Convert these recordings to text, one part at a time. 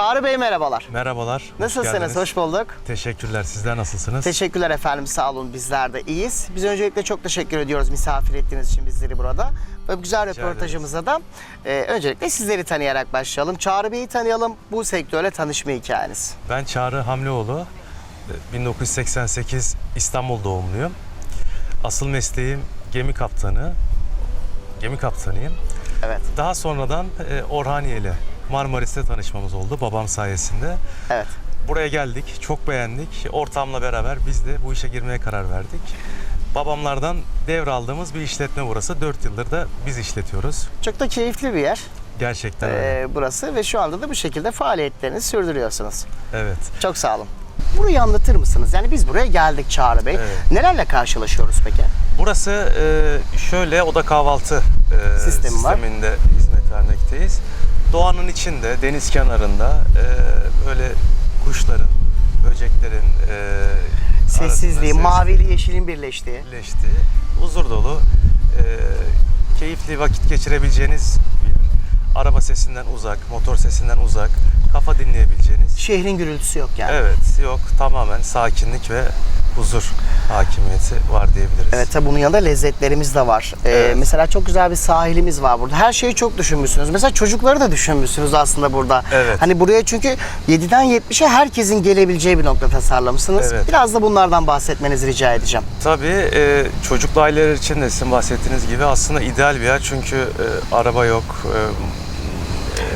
Çağrı Bey merhabalar. Merhabalar. hoş Nasılsınız? geldiniz. Hoş bulduk. Teşekkürler. Sizler nasılsınız? Teşekkürler efendim. Sağ olun. Bizler de iyiyiz. Biz öncelikle çok teşekkür ediyoruz misafir ettiğiniz için bizleri burada. Ve bu güzel röportajımıza da e, öncelikle sizleri tanıyarak başlayalım. Çağrı Bey'i tanıyalım. Bu sektörle tanışma hikayeniz. ben Çağrı Hamleoğlu. Ee, 1988 İstanbul doğumluyum. Asıl mesleğim gemi kaptanı. Gemi kaptanıyım. Evet. Daha sonradan e, Orhaniye ile Marmaris'te tanışmamız oldu babam sayesinde. Evet. Buraya geldik, çok beğendik. Ortamla beraber biz de bu işe girmeye karar verdik. Babamlardan devraldığımız bir işletme burası. 4 yıldır da biz işletiyoruz. Çok da keyifli bir yer Gerçekten öyle. e, burası ve şu anda da bu şekilde faaliyetlerinizi sürdürüyorsunuz. Evet. Çok sağ olun. Burayı anlatır mısınız? Yani biz buraya geldik Çağrı Bey. Evet. Nelerle karşılaşıyoruz peki? Burası e, şöyle oda kahvaltı e, Sistemi var. sisteminde hizmet vermekteyiz. Doğanın içinde, deniz kenarında e, böyle kuşların, böceklerin e, Sessizliği, ses mavili yeşilin birleştiği. birleştiği, huzur dolu, e, keyifli vakit geçirebileceğiniz bir yer. Araba sesinden uzak, motor sesinden uzak, kafa dinleyebileceğiniz. Şehrin gürültüsü yok yani. Evet, yok tamamen sakinlik ve huzur hakimiyeti var diyebiliriz. Evet tabi bunun yanında lezzetlerimiz de var. Ee, Evet. Mesela çok güzel bir sahilimiz var burada. Her şeyi çok düşünmüşsünüz. Mesela çocukları da düşünmüşsünüz aslında burada. Evet. Hani buraya çünkü 7'den 70'e herkesin gelebileceği bir nokta tasarlamışsınız. Evet. Biraz da bunlardan bahsetmenizi rica edeceğim. Tabii e, çocuklu aileler için de sizin bahsettiğiniz gibi aslında ideal bir yer çünkü e, araba yok. e,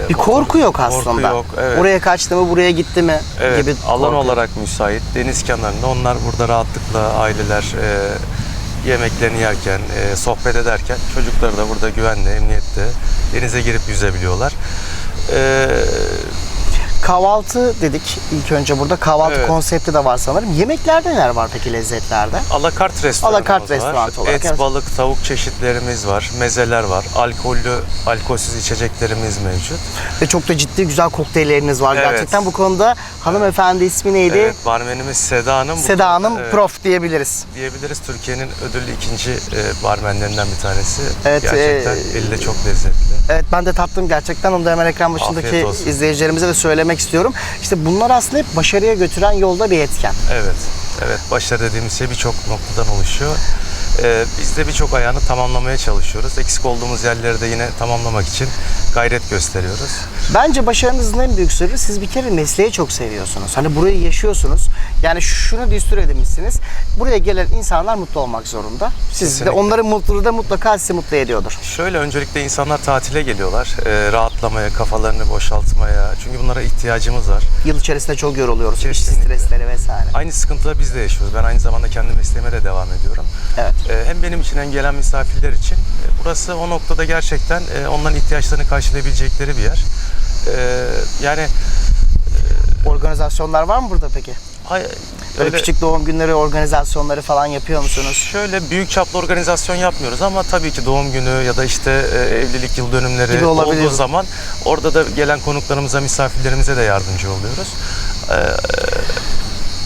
Bir korku yok aslında. Korku yok, evet. Buraya kaçtı mı, buraya gitti mi evet, gibi alan korku. olarak müsait. Deniz kenarında onlar burada rahatlıkla aileler e, yemeklerini yerken, e, sohbet ederken çocukları da burada güvenle, emniyette denize girip yüzebiliyorlar. E, Kahvaltı dedik ilk önce burada. Kahvaltı Evet. konsepti de var sanırım. Yemeklerde neler var peki lezzetlerde? Alakart restoranımız Alakart var. restoran olarak, Et, evet. balık, tavuk çeşitlerimiz var. Mezeler var. Alkollü, alkolsüz içeceklerimiz mevcut. Ve çok da ciddi güzel kokteylleriniz var. Evet. Gerçekten bu konuda hanımefendi ismi neydi? Evet, barmenimiz Seda Hanım. Bu Seda Hanım evet, Prof diyebiliriz. diyebiliriz. Türkiye'nin ödüllü ikinci e, barmenlerinden bir tanesi. Evet, Gerçekten e, eli de çok lezzetli. Evet ben de tattım gerçekten. Onu da hemen ekran başındaki Afiyet olsun. izleyicilerimize de söylemek istiyorum. İşte bunlar aslında hep başarıya götüren yolda bir etken. Evet. Evet, başarı dediğimiz şey birçok noktadan oluşuyor. E, biz de birçok ayağını tamamlamaya çalışıyoruz. Eksik olduğumuz yerleri de yine tamamlamak için gayret gösteriyoruz. Bence başarınızın en büyük sırrı siz bir kere mesleği çok seviyorsunuz. Hani burayı yaşıyorsunuz. Yani şunu düstur edinmişsiniz. Buraya gelen insanlar mutlu olmak zorunda. Siz de Kesinlikle. onların mutluluğu da mutlaka sizi mutlu ediyordur. Şöyle öncelikle insanlar tatile geliyorlar. E, rahatlamaya, kafalarını boşaltmaya. Çünkü bunlara ihtiyacımız var. Yıl içerisinde çok yoruluyoruz. İş Kesinlikle. stresleri vesaire. Aynı sıkıntıları biz de yaşıyoruz. Ben aynı zamanda kendi mesleğime de devam ediyorum. Evet. Ee, Hem benim için hem gelen misafirler için e, burası o noktada gerçekten e, onların ihtiyaçlarını karşılayabilecekleri bir yer. Ee, Yani Organizasyonlar var mı burada peki? hay- Böyle öyle küçük doğum günleri organizasyonları falan yapıyor musunuz? şöyle büyük çaplı organizasyon yapmıyoruz ama tabii ki doğum günü ya da işte e, evlilik yıl dönümleri olduğu zaman orada da gelen konuklarımıza, misafirlerimize de yardımcı oluyoruz.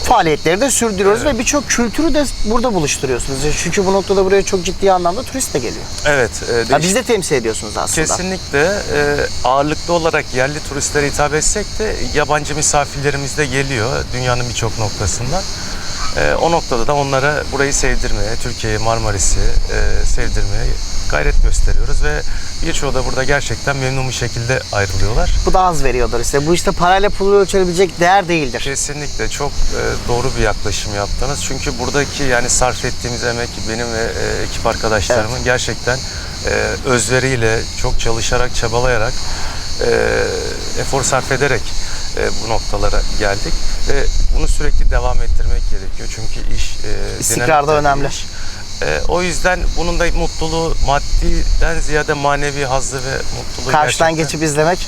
Faaliyetleri de sürdürüyoruz ve birçok kültürü de burada buluşturuyorsunuz. Çünkü bu noktada buraya çok ciddi anlamda turist de geliyor. Evet, e, Ya biz de temsil ediyorsunuz aslında. Kesinlikle e, ağırlıklı olarak yerli turistlere hitap etsek de yabancı misafirlerimiz de geliyor dünyanın birçok noktasından. E, o noktada da onlara burayı sevdirmeye, Türkiye'yi, Marmaris'i e, sevdirmeye gayret gösteriyoruz ve birçoğu da burada gerçekten memnun bir şekilde ayrılıyorlar. Bu da az veriyordur işte. Bu işte parayla pulu ölçülebilecek değer değildir. Kesinlikle çok e, doğru bir yaklaşım yaptınız. Çünkü buradaki yani sarf ettiğimiz emek benim ve e, ekip arkadaşlarımın gerçekten e, özveriyle, çok çalışarak, çabalayarak, e, efor sarf ederek e, bu noktalara geldik. Ve bunu sürekli devam ettirmek gerekiyor. Çünkü iş e, İstikrar da önemli. iş. E, o yüzden bunun da mutluluğu maddiden ziyade manevi hazzı ve mutluluğu Karşıdan gerçekten geçip izlemek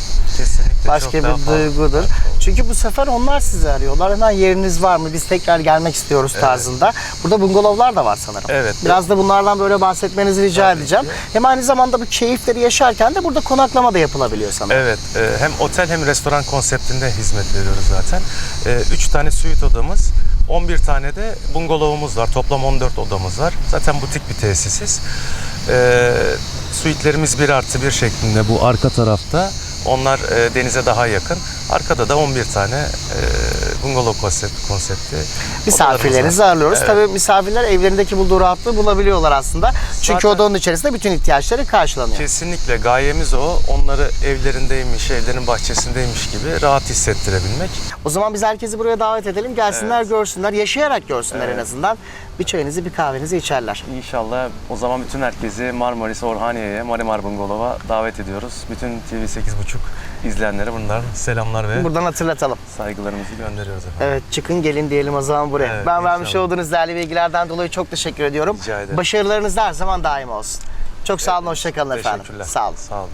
başka bir fazla. duygudur. Çünkü bu sefer onlar sizi arıyorlar. Hemen yeriniz var mı? Biz tekrar gelmek istiyoruz tarzında. Burada bungalovlar da var sanırım. Evet. Biraz da bunlardan böyle bahsetmenizi rica Tabii edeceğim. ki. Hem aynı zamanda bu keyifleri yaşarken de burada konaklama da yapılabiliyor sanırım. Evet, e, hem otel hem restoran konseptinde hizmet veriyoruz zaten. 3 tane suite odamız, 11 tane de bungalovumuz var. Toplam 14 odamız var. Zaten butik bir tesisiz. E, suitlerimiz 1 artı 1 şeklinde bu arka tarafta. Onlar e, denize daha yakın. Arkada da 11 tane e, bungalov konsept, konsepti. Var. ağırlıyoruz. Evet. Tabii misafirler evlerindeki bulduğu rahatlığı bulabiliyorlar aslında. Çünkü Zaten- odanın içerisinde bütün ihtiyaçları karşılanıyor. Kesinlikle gayemiz o. Onları evlerindeymiş, evlerinin bahçesindeymiş gibi rahat hissettirebilmek. O zaman biz herkesi buraya davet edelim. Gelsinler, Evet. görsünler, yaşayarak görsünler en Evet. azından. Bir çayınızı, bir kahvenizi içerler. İnşallah o zaman bütün herkesi Marmaris Orhaniye'ye, Marimar Bungalov'a davet ediyoruz. Bütün TV 8.5 izleyenlere bunlar selamlar ve Buradan hatırlatalım. saygılarımızı gönderiyoruz efendim. Evet çıkın gelin diyelim o zaman buraya. Evet, ben vermiş inşallah. olduğunuz değerli bilgilerden dolayı çok teşekkür ediyorum. Rica ederim. Başarılarınız da her zaman daim olsun. Çok sağ olun, hoşçakalın efendim. Teşekkürler. Sağ olun. Sağ olun.